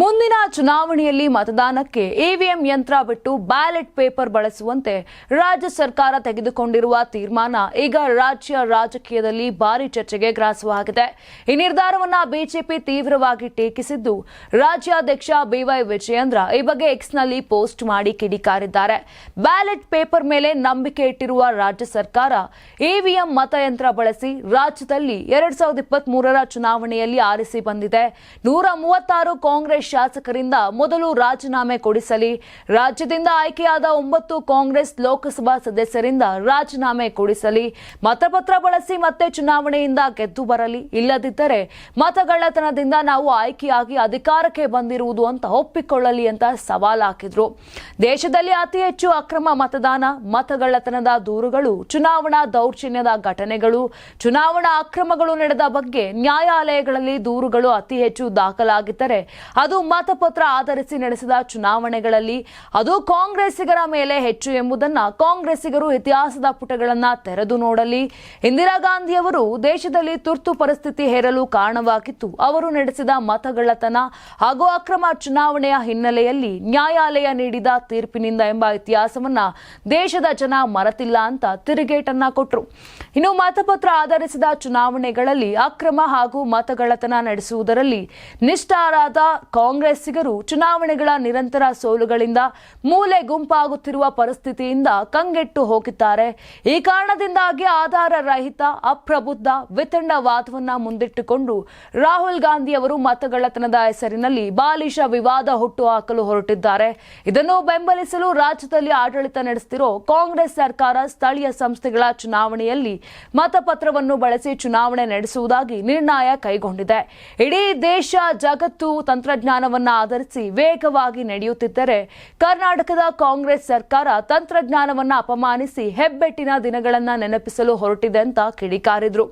ಮುಂದಿನ ಚುನಾವಣೆಯಲ್ಲಿ ಮತದಾನಕ್ಕೆ ಇವಿಎಂ ಯಂತ್ರ ಬಿಟ್ಟು ಬ್ಯಾಲೆಟ್ ಪೇಪರ್ ಬಳಸುವಂತೆ ರಾಜ್ಯ ಸರ್ಕಾರ ತೆಗೆದುಕೊಂಡಿರುವ ತೀರ್ಮಾನ ಈಗ ರಾಜ್ಯ ರಾಜಕೀಯದಲ್ಲಿ ಭಾರಿ ಚರ್ಚೆಗೆ ಗ್ರಾಸವಾಗಿದೆ. ಈ ನಿರ್ಧಾರವನ್ನು ಬಿಜೆಪಿ ತೀವ್ರವಾಗಿ ಟೀಕಿಸಿದ್ದು, ರಾಜ್ಯಾಧ್ಯಕ್ಷ ಬಿವೈ ವಿಜಯೇಂದ್ರ ಈ ಬಗ್ಗೆ ಎಕ್ಸ್ನಲ್ಲಿ ಪೋಸ್ಟ್ ಮಾಡಿ ಕಿಡಿಕಾರಿದ್ದಾರೆ. ಬ್ಯಾಲೆಟ್ ಪೇಪರ್ ಮೇಲೆ ನಂಬಿಕೆ ಇಟ್ಟಿರುವ ರಾಜ್ಯ ಸರ್ಕಾರ ಇವಿಎಂ ಮತಯಂತ್ರ ಬಳಸಿ ರಾಜ್ಯದಲ್ಲಿ ಎರಡ್ ಸಾವಿರದ ಚುನಾವಣೆಯಲ್ಲಿ ಆರಿಸಿ ಬಂದಿದೆ. ನೂರ ಮೂವತ್ತಾರು ಕಾಂಗ್ರೆಸ್ ಶಾಸಕರಿಂದ ಮೊದಲು ರಾಜೀನಾಮೆ ಕೊಡಿಸಲಿ. ರಾಜ್ಯದಿಂದ ಆಯ್ಕೆಯಾದ ಒಂಬತ್ತು ಕಾಂಗ್ರೆಸ್ ಲೋಕಸಭಾ ಸದಸ್ಯರಿಂದ ರಾಜೀನಾಮೆ ಕೊಡಿಸಲಿ. ಮತಪತ್ರ ಬಳಸಿ ಮತ್ತೆ ಚುನಾವಣೆಯಿಂದ ಗೆದ್ದು ಬರಲಿ. ಇಲ್ಲದಿದ್ದರೆ ಮತಗಳ್ಳತನದಿಂದ ನಾವು ಆಯ್ಕೆಯಾಗಿ ಅಧಿಕಾರಕ್ಕೆ ಬಂದಿರುವುದು ಅಂತ ಒಪ್ಪಿಕೊಳ್ಳಲಿ ಅಂತ ಸವಾಲ್ ಹಾಕಿದ್ರು. ದೇಶದಲ್ಲಿ ಅತಿ ಹೆಚ್ಚು ಅಕ್ರಮ ಮತದಾನ, ಮತಗಳ್ಳತನದ ದೂರುಗಳು, ಚುನಾವಣಾ ದೌರ್ಜನ್ಯದ ಘಟನೆಗಳು, ಚುನಾವಣಾ ಅಕ್ರಮಗಳು ನಡೆದ ಬಗ್ಗೆ ನ್ಯಾಯಾಲಯಗಳಲ್ಲಿ ದೂರುಗಳು ಅತಿ ಹೆಚ್ಚು ದಾಖಲಾಗಿದ್ದರೆ ಅದು ಮತಪತ್ರ ಆಧರಿಸಿ ನಡೆಸಿದ ಚುನಾವಣೆಗಳಲ್ಲಿ ಅದು ಕಾಂಗ್ರೆಸ್ಸಿಗರ ಮೇಲೆ ಹೆಚ್ಚು ಎಂಬುದನ್ನ ಕಾಂಗ್ರೆಸ್ಸಿಗರು ಇತಿಹಾಸದ ಪುಟಗಳನ್ನು ತೆರೆದು ನೋಡಲಿ. ಇಂದಿರಾ ಗಾಂಧಿಯವರು ದೇಶದಲ್ಲಿ ತುರ್ತು ಪರಿಸ್ಥಿತಿ ಹೇರಲು ಕಾರಣವಾಗಿತ್ತು. ಅವರು ನಡೆಸಿದ ಮತಗಳ್ಳತನ ಹಾಗೂ ಅಕ್ರಮ ಚುನಾವಣೆಯ ಹಿನ್ನೆಲೆಯಲ್ಲಿ ನ್ಯಾಯಾಲಯ ನೀಡಿದ ತೀರ್ಪಿನಿಂದ ಎಂಬ ಇತಿಹಾಸವನ್ನ ದೇಶದ ಜನ ಮರೆತಿಲ್ಲ ಅಂತ ತಿರುಗೇಟನ್ನ ಕೊಟ್ಟರು ಇನ್ನು ಮತಪತ್ರ ಆಧರಿಸಿದ ಚುನಾವಣೆಗಳಲ್ಲಿ ಅಕ್ರಮ ಹಾಗೂ ಮತಗಳ್ಳತನ ನಡೆಸುವುದರಲ್ಲಿ ನಿಷ್ಠಾರಾದ ಕಾಂಗ್ರೆಸ್ಸಿಗರು ಚುನಾವಣೆಗಳ ನಿರಂತರ ಸೋಲುಗಳಿಂದ ಮೂಲೆ ಗುಂಪಾಗುತ್ತಿರುವ ಪರಿಸ್ಥಿತಿಯಿಂದ ಕಂಗೆಟ್ಟು ಹೋಗಿದ್ದಾರೆ. ಈ ಕಾರಣದಿಂದಾಗಿ ಆಧಾರ ರಹಿತ, ಅಪ್ರಬುದ್ಧ ವಿತಂಡವಾದವನ್ನ ಮುಂದಿಟ್ಟುಕೊಂಡು ರಾಹುಲ್ ಗಾಂಧಿ ಅವರು ಮತಗಳ್ಳತನದ ಹೆಸರಿನಲ್ಲಿ ಬಾಲಿಶ ವಿವಾದ ಹುಟ್ಟುಹಾಕಲು ಹೊರಟಿದ್ದಾರೆ. ಇದನ್ನು ಬೆಂಬಲಿಸಲು ರಾಜ್ಯದಲ್ಲಿ ಆಡಳಿತ ನಡೆಸುತ್ತಿರೋ ಕಾಂಗ್ರೆಸ್ ಸರ್ಕಾರ ಸ್ಥಳೀಯ ಸಂಸ್ಥೆಗಳ ಚುನಾವಣೆಯಲ್ಲಿ ಮತಪತ್ರವನ್ನು ಬಳಸಿ ಚುನಾವಣೆ ನಡೆಸುವುದಾಗಿ ನಿರ್ಣಯ ಕೈಗೊಂಡಿದೆ. ಇಡೀ ದೇಶ ಜಗತ್ತು ತಂತ್ರಜ್ಞಾನವನ್ನ ಆಧರಿಸಿ ವೇಗವಾಗಿ ನಡೆಯುತ್ತಿದ್ದರೆ ಕರ್ನಾಟಕದ ಕಾಂಗ್ರೆಸ್ ಸರ್ಕಾರ ತಂತ್ರಜ್ಞಾನವನ್ನ ಅಪಮಾನಿಸಿ ಹೆಬ್ಬೆಟ್ಟಿನ ದಿನಗಳನ್ನು ನೆನಪಿಸಲು ಹೊರಟಿದೆ ಅಂತ ಕಿಡಿಕಾರಿದ್ರು.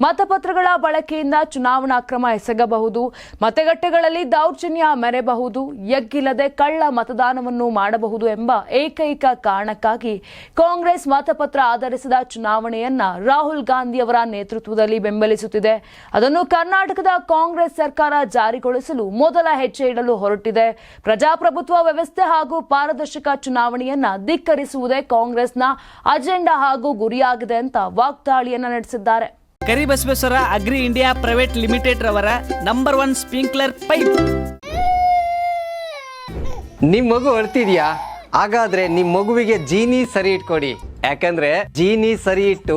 ಮತಪತ್ರಗಳ ಬಳಕೆಯಿಂದ ಚುನಾವಣಾ ಕ್ರಮ ಎಸಗಬಹುದು, ಮತಗಟ್ಟೆಗಳಲ್ಲಿ ದೌರ್ಜನ್ಯ ಮೆರೆಬಹುದು, ಎಗ್ಗಿಲ್ಲದೆ ಕಳ್ಳ ಮತದಾನವನ್ನು ಮಾಡಬಹುದು ಎಂಬ ಏಕೈಕ ಕಾರಣಕ್ಕಾಗಿ ಕಾಂಗ್ರೆಸ್ ಮತಪತ್ರ ಆಧರಿಸಿದ ಚುನಾವಣೆಯನ್ನ ರಾಹುಲ್ ಗಾಂಧಿ ಅವರ ನೇತೃತ್ವದಲ್ಲಿ ಬೆಂಬಲಿಸುತ್ತಿದೆ. ಅದನ್ನು ಕರ್ನಾಟಕದ ಕಾಂಗ್ರೆಸ್ ಸರ್ಕಾರ ಜಾರಿಗೊಳಿಸಲು ಮೊದಲ ಹೆಜ್ಜೆ ಇಡಲು ಹೊರಟಿದೆ. ಪ್ರಜಾಪ್ರಭುತ್ವ ವ್ಯವಸ್ಥೆ ಹಾಗೂ ಪಾರದರ್ಶಕ ಚುನಾವಣೆಯನ್ನ ಧಿಕ್ಕರಿಸುವುದೇ ಕಾಂಗ್ರೆಸ್ನ ಅಜೆಂಡಾ ಹಾಗೂ ಗುರಿಯಾಗಿದೆ ಅಂತ ವಾಗ್ದಾಳಿಯನ್ನ ನಡೆಸಿದ್ದಾರೆ. Karibasaveshwara agri India private limited ರವರ ನಂಬರ್ ಒನ್ ಸ್ಪ್ರಿಂಕ್ಲರ್ ಪೈಪ್. ನಿಮ್ ಮಗು ಅಳ್ತಿದ್ಯಾ? ಹಾಗಾದ್ರೆ ನಿಮ್ ಮಗುವಿಗೆ ಜೀನಿ ಸರಿ ಇಟ್ಕೊಡಿ. ಯಾಕಂದ್ರೆ ಜೀನಿ ಸರಿ ಇಟ್ಟು